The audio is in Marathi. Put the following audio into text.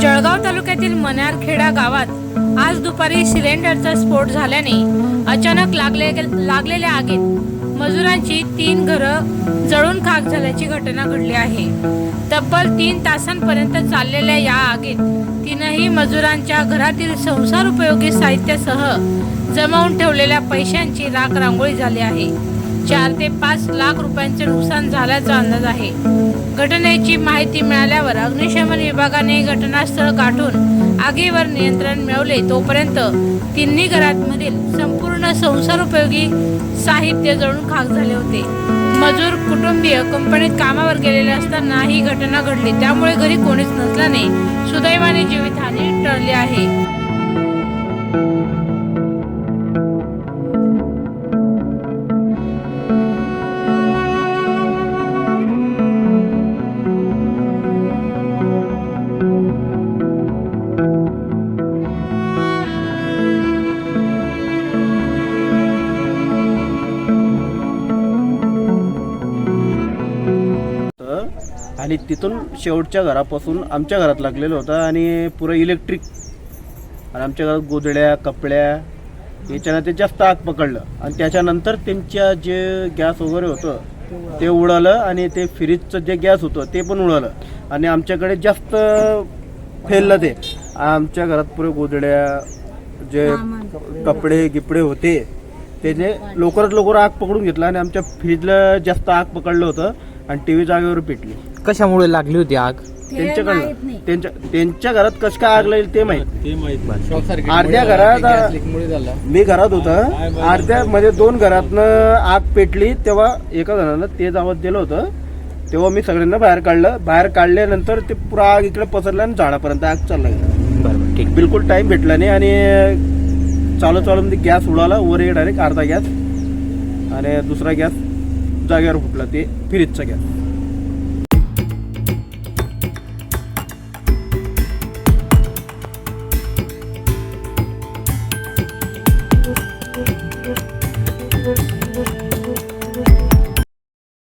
जळगाव तालुक्यातील मनारखेडा गावात आज दुपारी सिलेंडरचा स्फोट झाल्याने अचानक लागले लागलेल्या आगीत मजुरांची तीन घरं जळून खाक झाल्याची घटना घडली आहे. तब्बल तीन तासांपर्यंत चाललेल्या या आगीत तीनही मजुरांच्या घरातील संसार उपयोगी साहित्यासह जमावून ठेवलेल्या पैशांची राख रांगोळी झाली आहे. चार ते पाच लाख रुपयांचे नुकसान झाल्याचा अंदाज आहे. घटनेची माहिती मिळाल्यावर अग्निशमन विभागाने घटनास्थळ गाठून आगीवर नियंत्रण मिळवले. तोपर्यंत तिन्ही घरांमधील संपूर्ण संसारोपयोगी साहित्य जळून खाक झाले होते. मजूर कुटुंबीय कंपनीत कामावर गेलेले असताना ही घटना घडली. त्यामुळे घरी कोणीच नसल्याने सुदैवाने जीवितहानी टळली आहे. आणि तिथून शेवटच्या घरापासून आमच्या घरात लागलेलं होतं आणि पुरं इलेक्ट्रिक आणि आमच्या घरात गोधड्या कपड्या याच्यानं ते जास्त आग पकडलं. आणि त्याच्यानंतर त्यांच्या जे गॅस वगैरे होतं ते उडालं आणि ते फ्रीजचं जे गॅस होतं ते पण उडालं. आणि आमच्याकडे जास्त फेललं ते. आमच्या घरात पुरे गोधड्या जे कपडे गिपडे होते ते जे लवकरात लवकर आग पकडून घेतलं आणि आमच्या फ्रीजला जास्त आग पकडलं होतं. आणि टी व्ही जागेवर पेटली. कशामुळे लागली होती आग? त्यांच्याकडनं त्यांच्या त्यांच्या घरात कसं काय आग लागेल ते माहीत अर्ध्या अर्ध्या घरात मी घरात होतं. अर्ध्या म्हणजे दोन घरातनं आग पेटली. तेव्हा एका जणानं तेज आवाज दिलं होतं. तेव्हा मी सगळ्यांना बाहेर काढलं. बाहेर काढल्यानंतर ते पुरा आग इकडे पसरलं आणि झाडापर्यंत आग चालला गेली. बरोबर ठीक. बिलकुल टाइम भेटला नाही आणि चालू चालू मध्ये गॅस उडाला. वर एक डायरेक्ट अर्धा गॅस आणि दुसरा गॅस जागेवर फुटला ते फ्रीजचा गॅस